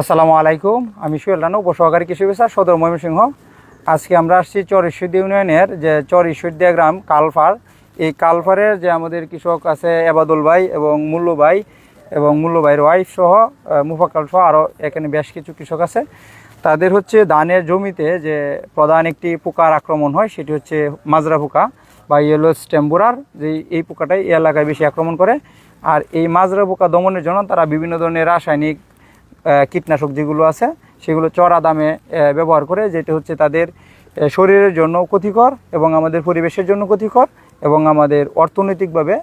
আসসালামু আলাইকুম আমি সুয়েল রানু উপসহকারী কৃষি অফিসার সদর ময়মনসিংহ। আজকে আমরা আসছি চর ঈশ্বরদী ইউনিয়নের যে চর ঈশ্বরদিয়া গ্রাম কালফার। এই কালফারের যে আমাদের কৃষক আছে এবাদুল ভাই এবং মুল্লু ভাই এবং মুল্লু ভাইয়ের ওয়াইফ সহ আহ, মুফাক্কাল সহ আরও এখানে বেশ কিছু কৃষক আছে। তাদের হচ্ছে ধানের জমিতে যে প্রধান একটি পোকার আক্রমণ হয় সেটি হচ্ছে মাজরা পোকা বা ইয়েলো স্টেম্বুরার যে এই পোকাটাই এই এলাকায় বেশি আক্রমণ করে। আর এই মাজরা পোকা দমনের জন্য তারা বিভিন্ন ধরনের রাসায়নিক কীটনাশক যেগুলো আছে, সেগুলো চড়া দামে ব্যবহার করে, যেটা হচ্ছে তাদের শরীরের জন্য ক্ষতিকর এবং আমাদের পরিবেশের জন্য ক্ষতিকর এবং আমাদের অর্থনৈতিকভাবে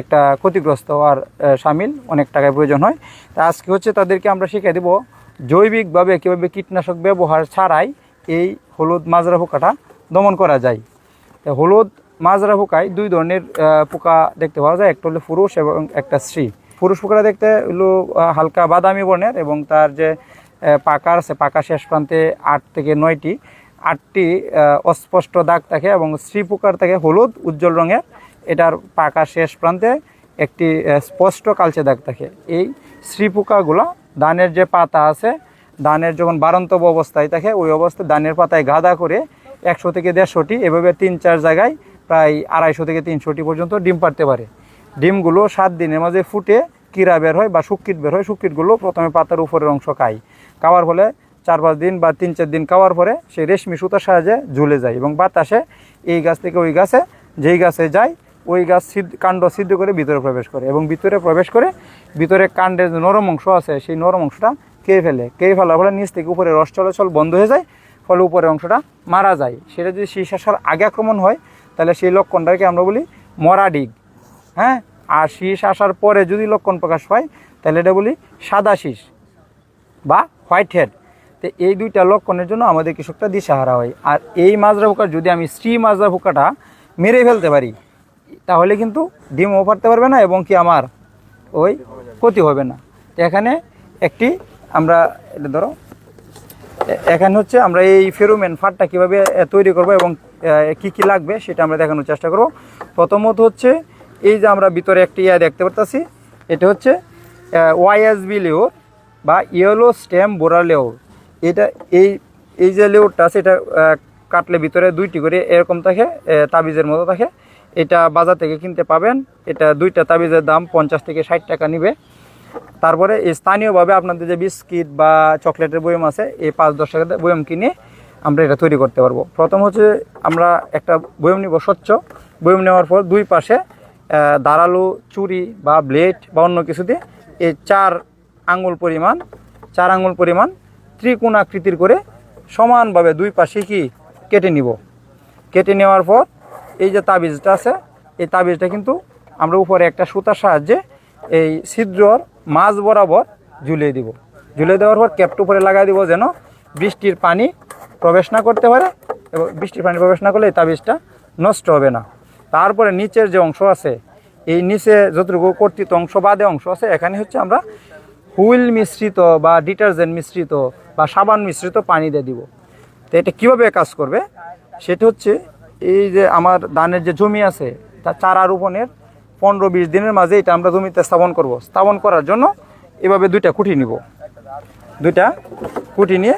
একটা ক্ষতিগ্রস্ত হওয়ার সামিল অনেক টাকায় প্রয়োজন হয়। তা আজকে হচ্ছে তাদেরকে আমরা শিখিয়ে দেব জৈবিকভাবে কীভাবে কীটনাশক ব্যবহার ছাড়াই এই হলুদ মাজরা পোকাটা দমন করা যায়। হলুদ মাজরা পোকায় দুই ধরনের পোকা দেখতে পাওয়া যায়, একটা হলো পুরুষ এবং একটা স্ত্রী পুরুষ পোকাটা দেখতে হলো হালকা বাদামি বর্ণের এবং তার যে পাকা আছে, পাকা শেষ প্রান্তে আট থেকে নয়টি, আটটি অস্পষ্ট দাগ থাকে এবং স্ত্রী পোকার থাকে হলুদ উজ্জ্বল রঙের। এটার পাকা শেষ প্রান্তে একটি স্পষ্ট কালচে দাগ থাকে। এই স্ত্রী পোকাগুলো ধানের যে পাতা আছে ধানের যখন বারন্তব অবস্থায় থাকে, ওই অবস্থায় ধানের পাতায় গাদা করে একশো থেকে দেড়শোটি, এভাবে তিন চার জায়গায় প্রায় আড়াইশো থেকে তিনশোটি পর্যন্ত ডিম পারতে পারে। ডিমগুলো সাত দিনের মাঝে ফুটে কিরা বের হয় বা শুকিট বের হয় শুকিটগুলো প্রথমে পাতার উপরের অংশ খায়। খাওয়ার ফলে চার পাঁচ দিন বা তিন চার দিন খাওয়ার পরে সেই রেশমি সুতার সাহায্যে ঝুলে যায় এবং বাতাসে এই গাছ থেকে ওই গাছে, যেই গাছে যায়, ওই গাছ কাণ্ড সিদ্ধ করে ভিতরে প্রবেশ করে এবং ভিতরে প্রবেশ করে ভিতরে কাণ্ডের যে নরম অংশ আছে, সেই নরম অংশটা খেয়ে ফেলে। খেয়ে ফেলার ফলে নিচ থেকে উপরে রস চলাচল বন্ধ হয়ে যায়, ফলে উপরের অংশটা মারা যায়। সেটা যদি শীষ আসার আগে আক্রমণ হয়, তাহলে সেই লক্ষণটাকে আমরা বলি মরা ডিগ হ্যাঁ? আর শীষ আসার পরে যদি লক্ষণ প্রকাশ পায় তাহলে এটা বলি সাদা শীষ বা হোয়াইট হেড। তো এই দুইটা লক্ষণের জন্য আমাদের কৃষকটা দিশাহারা হয়। আর এই মাজরা পোকার যদি আমি স্ত্রী মাজরা পোকাটা মেরে ফেলতে পারি, তাহলে কিন্তু ডিমও পারতে পারবে না এবং কি আমার ওই ক্ষতি হবে না। তো এখানে একটি আমরা এটা ধরো, এখানে হচ্ছে আমরা এই ফেরোমেন ফাটটা কীভাবে তৈরি করব এবং কি কি লাগবে সেটা আমরা দেখানোর চেষ্টা করব। প্রথমত হচ্ছে এই যে আমরা ভিতরে একটি ইয়া দেখতে পারতাছি, এটা হচ্ছে ওয়াইএসবি লেওর বা ইয়েলো স্টেম বোরা লেওর এটা এই এই যে লেওরটা আছে, এটা কাটলে ভিতরে দুইটি করে এরকম থাকে তাবিজের মতো থাকে। এটা বাজার থেকে কিনতে পাবেন, এটা দুইটা তাবিজের দাম পঞ্চাশ থেকে ষাট টাকা নিবে। তারপরে এই স্থানীয়ভাবে আপনাদের যে বিস্কিট বা চকলেটের বয়ম আছে, এই পাঁচ দশ টাকা বয়ম কিনে আমরা এটা তৈরি করতে পারব। প্রথম হচ্ছে আমরা একটা বয়ম নিব স্বচ্ছ। বয়ম নেওয়ার পর দুই পাশে দাঁড়াল, চুরি বা ব্লেড বা অন্য কিছু দিয়ে এই চার আঙ্গুল পরিমাণ, চার আঙ্গুল পরিমাণ ত্রিকোণ আকৃতির করে সমানভাবে দুই পাশে কি কেটে নিব। কেটে নেওয়ার পর এই যে তাবিজটা আছে, এই তাবিজটা কিন্তু আমরা উপরে একটা সুতার সাহায্যে এই ছিদ্রর মাঝ বরাবর ঝুলিয়ে দিব। ঝুলিয়ে দেওয়ার পর ক্যাপটা উপরে লাগাই দিব যেন বৃষ্টির পানি প্রবেশ না করতে পারে এবং বৃষ্টির পানি প্রবেশ না করলে এই তাবিজটা নষ্ট হবে না। তারপরে নিচের যে অংশ আছে, এই নিচে যতটুকু কর্তৃত অংশ বাদে অংশ আছে, এখানে হচ্ছে আমরা হুইল মিশ্রিত বা ডিটারজেন্ট মিশ্রিত বা সাবান মিশ্রিত পানি দিয়ে দিব। তো এটা কীভাবে কাজ করবে? সেটা হচ্ছে এই যে আমার ধানের যে জমি আছে তার চারা রোপণের পনেরো বিশ দিনের মাঝে এটা আমরা জমিতে স্থাপন করব। স্থাপন করার জন্য এভাবে দুইটা খুঁটি নিব। দুইটা খুঁটি নিয়ে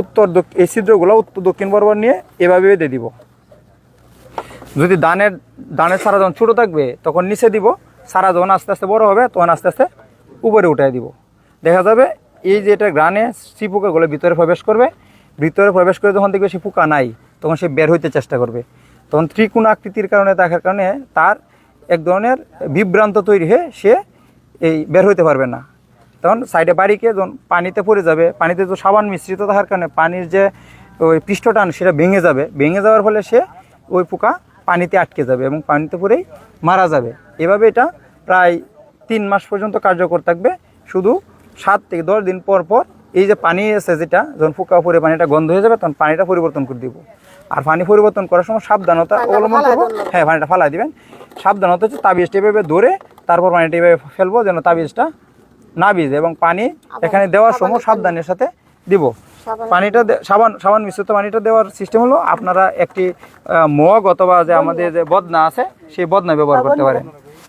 উত্তর এই ছিদ্রগুলো উত্তর দক্ষিণ বরাবর নিয়ে এভাবে বেঁধে দিব। যদি দানের দানের সারা যখন ছোটো থাকবে, তখন নিচে দিব সারা যখন আস্তে আস্তে বড় হবে, তখন আস্তে আস্তে উপরে উঠাই দিব। দেখা যাবে, এই যে এটা গ্রানে সি পোকাগুলো ভিতরে প্রবেশ করবে, ভিতরে প্রবেশ করে যখন দেখবে সে পোকা নাই, তখন সে বের হইতে চেষ্টা করবে। তখন ত্রিকোণ আকৃতির কারণে থাকার কারণে তার এক ধরনের বিভ্রান্ত তৈরি হয়ে সে এই বের হইতে পারবে না। তখন সাইডে বাড়িকে যখন পানিতে পড়ে যাবে, পানিতে তো সাবান মিশ্রিত থাকার কারণে পানির যে ওই পৃষ্ঠটান সেটা ভেঙে যাবে। ভেঙে যাওয়ার ফলে সে ওই পোকা পানিতে আটকে যাবে এবং পানিতে পরেই মারা যাবে। এভাবে এটা প্রায় তিন মাস পর্যন্ত কার্যকর থাকবে। শুধু সাত থেকে দশ দিন পর পর এই যে পানি এসে যেটা যখন পোকা পরে পানিটা গন্ধ হয়ে যাবে তখন পানিটা পরিবর্তন করে দিব। আর পানি পরিবর্তন করার সময় সাবধানতা অবলম্বন করব। হ্যাঁ পানিটা ফালাই দিবেন। সাবধানতা হচ্ছে তাবিজটা এভাবে ধরে তারপর পানিটা এভাবে ফেলব যেন তাবিজটা না ভিজে এবং পানি এখানে দেওয়ার সময় সাবধানের সাথে দিব। পানিটা সাবান সাবান মিশ্রিত পানিটা দেওয়ার সিস্টেম হলো আপনারা একটি মগ অথবা যে আমাদের যে বদনা আছে সেই বদনা ব্যবহার করতে পারেন।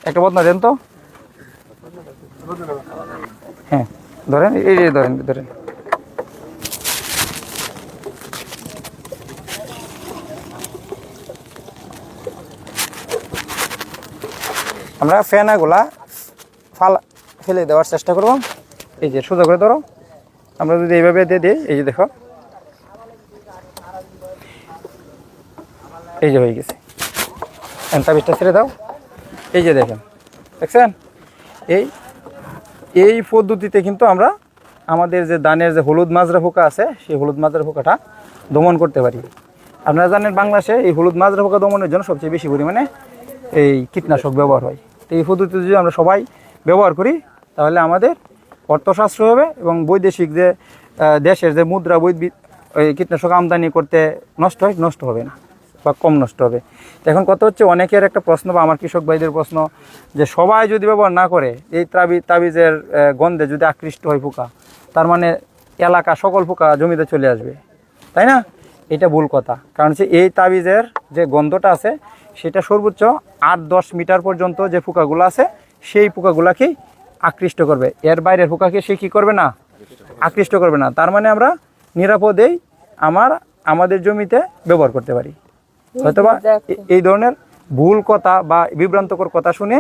একটা বদনা দেন তো। হ্যাঁ ধরেন এই যে ধরেন ধরেন। আমরা ফেনাগুলা ফালা ফেলে দেওয়ার চেষ্টা করব। এই যে সোজা করে ধরো। আমরা যদি এইভাবে দিয়ে দিই, এই যে দেখো। এই যে হয়ে গেছে। তাবিজটা ছেড়ে দাও। এই যে দেখেন, দেখছেন? এই এই পদ্ধতিতে কিন্তু আমরা আমাদের যে ধানের যে হলুদ মাজরা পোকা আছে, সেই হলুদ মাজরা পোকাটা দমন করতে পারি। আপনারা জানেন বাংলাদেশে এই হলুদ মাজরা পোকা দমনের জন্য সবচেয়ে বেশি পরিমাণে এই কীটনাশক ব্যবহার হয়। তো এই পদ্ধতি যদি আমরা সবাই ব্যবহার করি, তাহলে আমাদের অর্থ সাশ্রয় হবে এবং বৈদেশিক যে দেশের যে মুদ্রা বৈদ্যুৎ ওই কীটনাশক আমদানি করতে নষ্ট হয়, নষ্ট হবে না বা কম নষ্ট হবে। এখন কত হচ্ছে অনেকের একটা প্রশ্ন বা আমার কৃষক ভাইদের প্রশ্ন যে সবাই যদি ব্যবহার না করে, এই তাবি, তাবিজের গন্ধে যদি আকৃষ্ট হয় পোকা, তার মানে এলাকা, সকল পোকা জমিতে চলে আসবে। তাই না? এটা ভুল কথা। কারণ হচ্ছে এই তাবিজের যে গন্ধটা আছে, সেটা সর্বোচ্চ আট দশ মিটার পর্যন্ত যে পোকাগুলো আছে, সেই পোকাগুলাকেই আকৃষ্ট করবে। এর বাইরের পোকাকে সে কী করবে না? আকৃষ্ট করবে না। তার মানে আমরা নিরাপদেই আমার আমাদের জমিতে ব্যবহার করতে পারি। হয়তোবা এই ধরনের ভুল কথা বা বিভ্রান্তকর কথা শুনে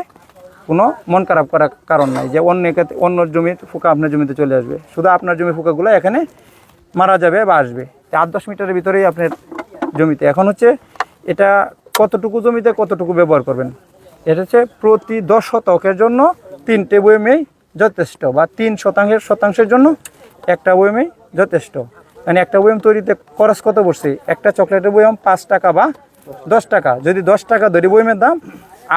কোনো মন খারাপ করার কারণ নাই যে অন্য অন্য জমির পোকা আপনার জমিতে চলে আসবে। শুধু আপনার জমির পোকাগুলো এখানে মারা যাবে বা আসবে। আট দশ মিটারের ভিতরেই আপনার জমিতে। এখন হচ্ছে এটা কতটুকু জমিতে কতটুকু ব্যবহার করবেন? এটা হচ্ছে প্রতি দশ শতকের জন্য তিনটে বয়মেই যথেষ্ট বা তিন শতাংশের শতাংশের জন্য একটা বয়মেই যথেষ্ট। মানে একটা বয়ম তৈরিতে খরচ কত পড়ছে? একটা চকলেটের বয়ম পাঁচ টাকা বা দশ টাকা। যদি দশ টাকা ধরি বয়মের দাম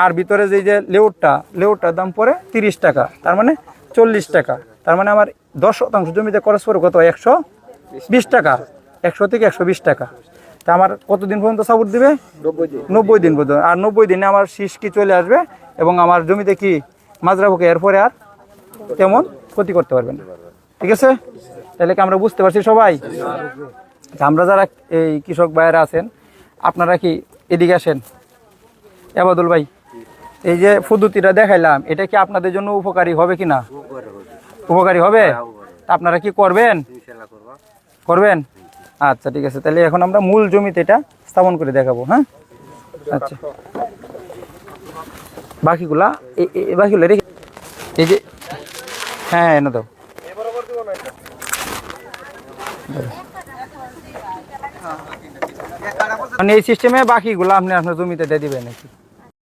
আর ভিতরে যে যে লেউটটা লেউটটার দাম পড়ে তিরিশ টাকা তার মানে চল্লিশ টাকা। তার মানে আমার দশ শতাংশ জমিতে খরচ পড়ে কত? একশো বিশ টাকা। একশো থেকে একশো বিশ টাকা। তা আমার কতদিন পর্যন্ত সাপোর্ট দিবে? নব্বই দিন পর্যন্ত। আর নব্বই দিনে আমার শীষ কি চলে আসবে? এবং আমার জমিতে কি মাজরা পোকা এরপরে আর তেমন ক্ষতি করতে পারবে না। ঠিক আছে? তাহলে কি আমরা বুঝতে পারছি সবাই? আমরা যারা এই কৃষক ভাইয়েরা আছেন আপনারা কি এদিকে আসেন? আবাদুল ভাই এই যে পদ্ধতিটা দেখাইলাম এটা কি আপনাদের জন্য উপকারী হবে কি না? উপকারী হবে? আপনারা কি করবেন? করবেন? আচ্ছা ঠিক আছে। তাহলে এখন আমরা মূল জমিতে এটা স্থাপন করে দেখাবো হ্যাঁ? আচ্ছা। বাকিগুলা বাকিগুলো রেখে এই যে হ্যাঁ এনে দাও। মানে এই সিস্টেমে বাকিগুলো আপনি আপনার জমিতে দিয়ে দিবেন নাকি?